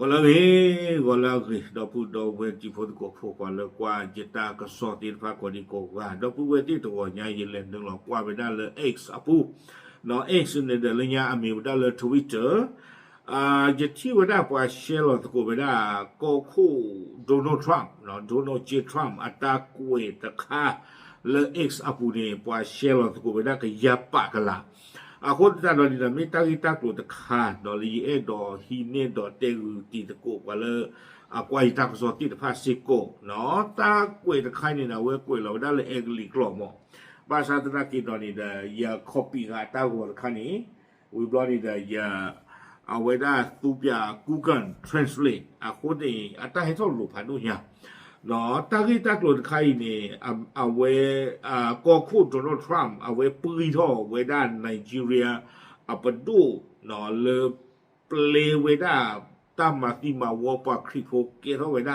ก็แล้วเฮ้ก็แล้วเฮ้ดอกพูดดอกเวทีพูดก็พูดกว่าแล้วกว่าจิตตาก็สอดตินฟ้าก็ดีก็ว่าดอกพูดเวทีตัวใหญ่ยินเล่นนึงหรอกว่าไปได้เลย X อ่ะพูเนาะ X เนี่ยเดี๋ยวเลยเนี่ยอเมริกาเลย Twitter อ่าจะที่ว่าได้ปว่าเชลล์ตะกูไปได้ก็คู่โดนัลด์ทรัมป์เนาะโดนัลด์เจทรัม အခုတတော်ဒီမီတာရီတာကလိုတခါဒေါ်လီအေဒေါ်ဟီနေဒေါ်တေဂူတီတကိုကလေအကွာတာကစောတိတဖာစီကိုနော်တာကွေတခိုင်းနေတာဝဲကွေလောဒါလေအေဂလီကလောမောဘာသာတနာကီတော်နေတာယာကော်ပီကတာကိုခဏီဝီဘလော်နေတာယာအဝေဒါသူပြ Google Translate အခုတည်းအတဟဲထောလို့ဖာလို့ညာ 喏，大概大轮开呢，啊啊为啊，过去นใครเนี่ยเอาเ背套为咱 Nigeria 啊不多，喏了 play เอา马西马沃巴克ท่อ他为咱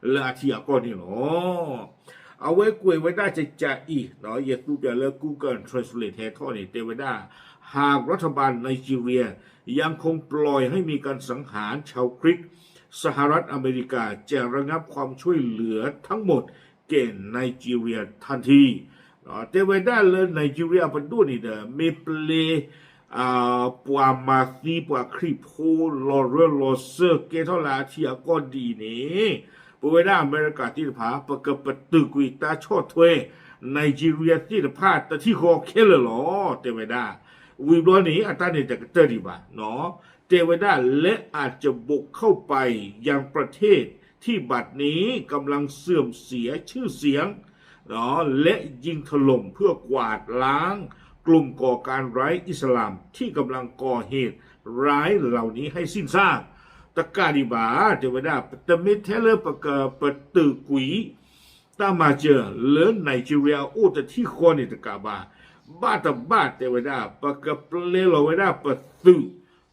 了阿提ไนจี。เรียอาะเลเปลไว้ได้ตั้มมาที่มาว่าปากเกท่อเวยไว้ได้จะจะอีกเนาะอย่ากูจะเลิกกูเกิลทรานสเลทแทนท่อนี่เตไว้ได้หากรัฐบาลไนจีเรียยังคงปล่อยให้มีการสังหารชาวคริสต์ สหรัฐอเมริกาจะระงับความช่วยเหลือทั้งหมดแก่ไนจีเรียทันทีแต่เวลาเลยไนจีเรียเป็นตัวยนี่เด้อมีเปลอ่าปวามาซีปวาคริโพลอเรลอเซอร์เกทอลาเที่ก็ดีนี่ปเวลาอเมริกาที่ผาประกบประตึกวิตาชอดถ้วยไนจีเรียที่พาแต่ที่คอเคลหรอแต่เวลาวิบลอนี้อัตราเนี่ยจะเตอร์ดีบ่าเนาะเทวดาและอาจจะบุกเข้าไปยังประเทศที่บัดนี้กำลังเสื่อมเสียชื่อเสียงเนาะและยิงถล่มเพื่อกวาดล้าง กลุ่มก่อการร้ายอิสลามที่กำลังก่อเหตุร้ายเหล่านี้ให้สิ้นซากตะกาดิบาเทวดาตมิเทเลปะกะปะตือกุยตามาเจอเลนไนจีเรียโอตะที่คอนิตะกาบาบ้าตบ้าเทวดาปะกะเปลโลเวดาปะตือ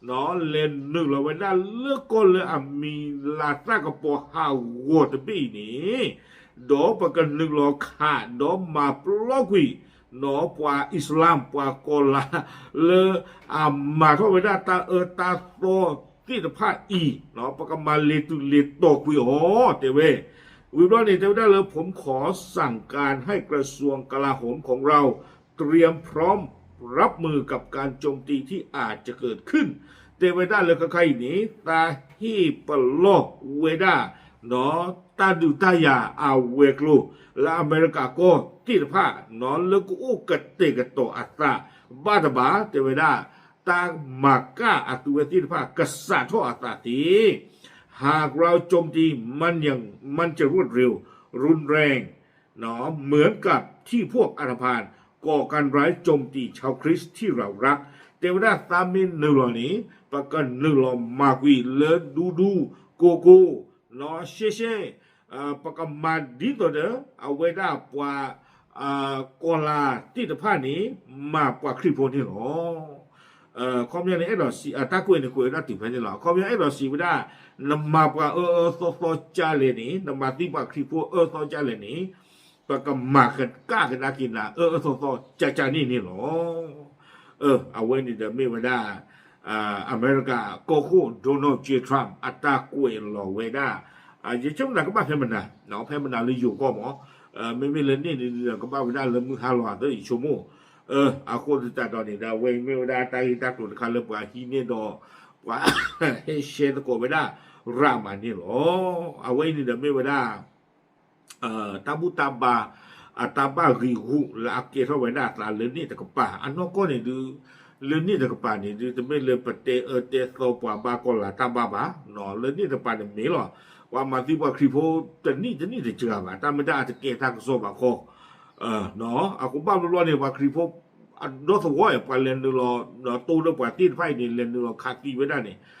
nó lên nương là vậy là lứa con lứa à mi là ta cái bộ hào gột bị nè đó bà cần nương lo khả đó mà lo quỷ nó qua Islam qua con là lứa à mà thôi vậy là ta ơ ta to cái tập phát y nó bà cần mà liệt tu liệt tổ quỷ hó thế về วิบลอนี่เทวดาเลยผมขอสั่งการให้กระทรวงกลาโหมของเรา เตรียมพร้อม รับมือกับการโจมตีที่อาจจะเกิดขึ้นเทวดาเลก็ใครนี้ตาฮีปโลกเวด้าเนาะตาดูตายาอาเวกลูและอเมริกาโกที่ผ้าเนาะแล้วก็อุกเตกโตอัตตาบาตบาเทวดาตามากาอัตเวที่ผ้ากษัตริย์ทอัตตาตีหากเราโจมตีมันยังมันจะรวดเร็ว รุนแรงเนาะเหมือนกับที่พวกอาธพาล ก่อการร้ายโจมตีชาวคริสต์ที่เรารัก เทวดาตามินหนึ่งเหล่านี้ประกันหนึ่งเหล่ามากวีเลดูดูโกโก้เนาะเช่เช่เอ่อประกันมาดีตัวเด้อเอาไว้ได้ปว่าอ่ากอลาที่ตะพานี้มากกว่าคริปโพนี่หรอ เอ่อคอมยังในไอ้ดอกสีอ่ะตากุยในกุยน่าติดพันนี่หรอคอมยังไอ้ดอกสีไม่ได้นำมาปว่าเออเออโซโซจาเลยนี่นำมาที่ปว่าคริปโพเออโซจาเลยนี่ ปะก็มากันกล้ากันนากินนะเออเออโซโซจาจานี่นี่หรอ เออเอาไว้นี่เดี๋ยวไม่มาได้อ่าอเมริกาโกคูโดนัลด์เจทรัมอัตรากุยหล่อเวด้าอ่าจะช่วงนั้นก็บ้าเพมันนะเนาะเพมันนะเลยอยู่ก็หมอเออไม่ไม่เลยนี่นี่ก็บ้าเวด้าเลยมือฮาลอดตัวอีกชั่วโมงเอออาโคตตาตอนนี้ดาเวไม่ได้ตาฮิตากุลคาเลปว่าฮีเนดอว่าเฮเชตโกไม่ได้รามานี่หรอเอาไว้นี่เดไม่ได้ เอ่อตาบุตาบาอาตาบาริหูลาเกทไว้ได้ตาเลนี่ตะกป่าอันนก็นี่ดูเลนี่ตะกป่านี่ดูจะไม่เลปเตเอเตโซปว่าบาก็ลาตาบาบาเนาะเลนี่ตะป่านี่มีหรอว่ามาที่ว่าคริโพจะนี่จะนี่จะเจอมาตาไม่ได้จะเกทางโซบาโค เออเนาะอากูบ้าล้วนๆเนี่ยว่าคริโพอันรถสวอยไปเลนดูรอเนาะตู้ด้วยปว่าตีนไฟนี่เลนดูรอคากีไว้ได้นี่บ้าล้อล้อตู้รถรถสวอมาโอ้ดีอากูแต่เราเนี่ย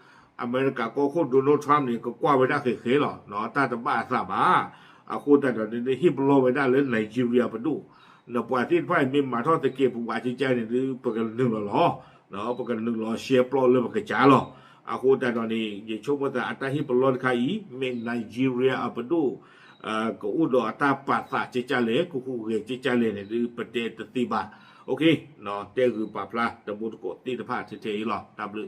อเมริกาก็โคโดนัลด์ทรัมป์นี่ก็กว่าไปได้เคยๆหรอเนาะตาตะบ้าซะบ้าอะโคตะเนี่ยฮิปโลไปได้เลยไนจีเรียปะดูเนาะปวดที่ไฟมีมาทอตะเก็บว่าจิใจนี่ปกตินึงหรอเนาะเนาะปกตินึงหรอเชียร์ปลอเลยปกติจ๋าหรออะโคตะเนี่ยยิชมตะอัตฮิปโลคาอีเมนไนจีเรียอะปะดูอ่าก็อุดอตาปาสะจิใจเลยกูกูเกจิใจเลยนี่ปะเตตะติบาโอเคเนาะเตกูปาพลาตะมุตโกติตะพะเทๆหรอตับเลย